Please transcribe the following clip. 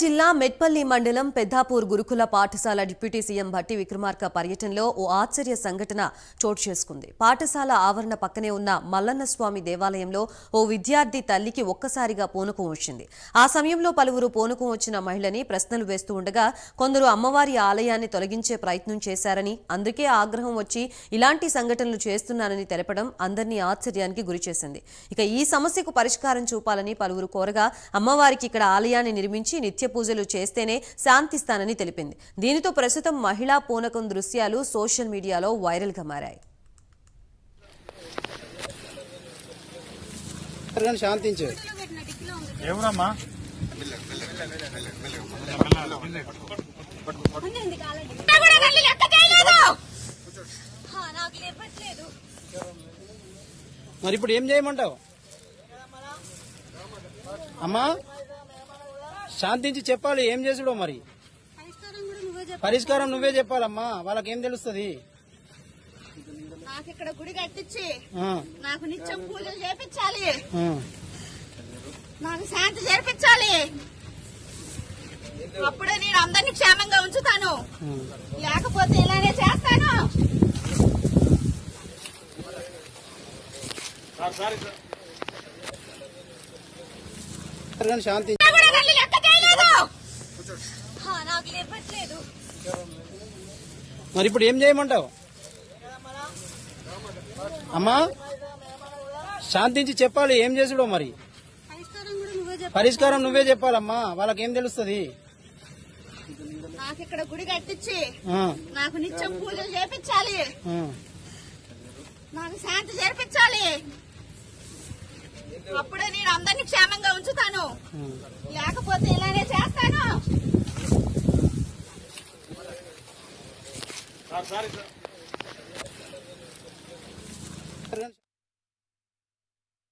జిల్లా మెట్పల్లి మండలం పెద్దాపూర్ గురుకుల పాఠశాల డిప్యూటీ సీఎం భట్టి విక్రమార్క పర్యటనలో ఓ ఆశ్చర్య సంఘటన చోటు చేసుకుంది. పాఠశాల ఆవరణ పక్కనే ఉన్న మల్లన్న స్వామి దేవాలయంలో ఓ విద్యార్థి తల్లికి ఒక్కసారిగా పూనకం వచ్చింది. ఆ సమయంలో పలువురు పూనకం వచ్చిన మహిళని ప్రశ్నలు వేస్తూ ఉండగా కొందరు అమ్మవారి ఆలయాన్ని తొలగించే ప్రయత్నం చేశారని అందుకే ఆగ్రహం వచ్చి ఇలాంటి సంఘటనలు చేస్తున్నానని తెలపడం అందరినీ ఆశ్చర్యానికి గురిచేసింది ఇక ఈ సమస్యకు పరిష్కారం చూపాలని పలువురు కోరగా అమ్మవారికి ఇక్కడ ఆలయాన్ని నిర్మించి నిత్య పూజలు చేస్తేనే శాంతిస్తానని తెలిపింది. దీనితో ప్రస్తుతం మహిళా పూనకం దృశ్యాలు సోషల్ మీడియాలో వైరల్గా మారాయి. శాంతించు. ఎవరమ్మా? హా, నాకు లేపట్లేదు మరి ఇప్పుడు ఏం చేయమంటావు? అమ్మా? శాంతించి చెప్పాలి ఏం చేసుడో మరి? పరిష్కారం నువ్వే చెప్పాలమ్మా వాళ్ళకి ఏం తెలుస్తుంది? నాకు ఇక్కడ గుడి కట్టించి నాకు నిత్యం పూజలు చేపించాలి. నాకు శాంతి చేర్పించాలి. అప్పుడే నేను అందరినీ క్షేమంగా ఉంచుతాను. లేకపోతే ఇలానే చేస్తాను. శాంతి మరి ఇప్పుడు ఏం చేయమంటావు? అమ్మా శాంతించి చెప్పాలి ఏం చేసుడో మరి? పరిష్కారం నువ్వే చెప్పాలమ్మా వాళ్ళకి ఏం తెలుస్తుంది? నాకు ఇక్కడ గుడి కట్టించి నాకు నిత్యం పూజలు చేపించాలి. నాకు శాంతి చేర్పించాలి. అప్పుడే నేను అందరినీ క్షేమంగా ఉంచుతాను. Sir sorry sir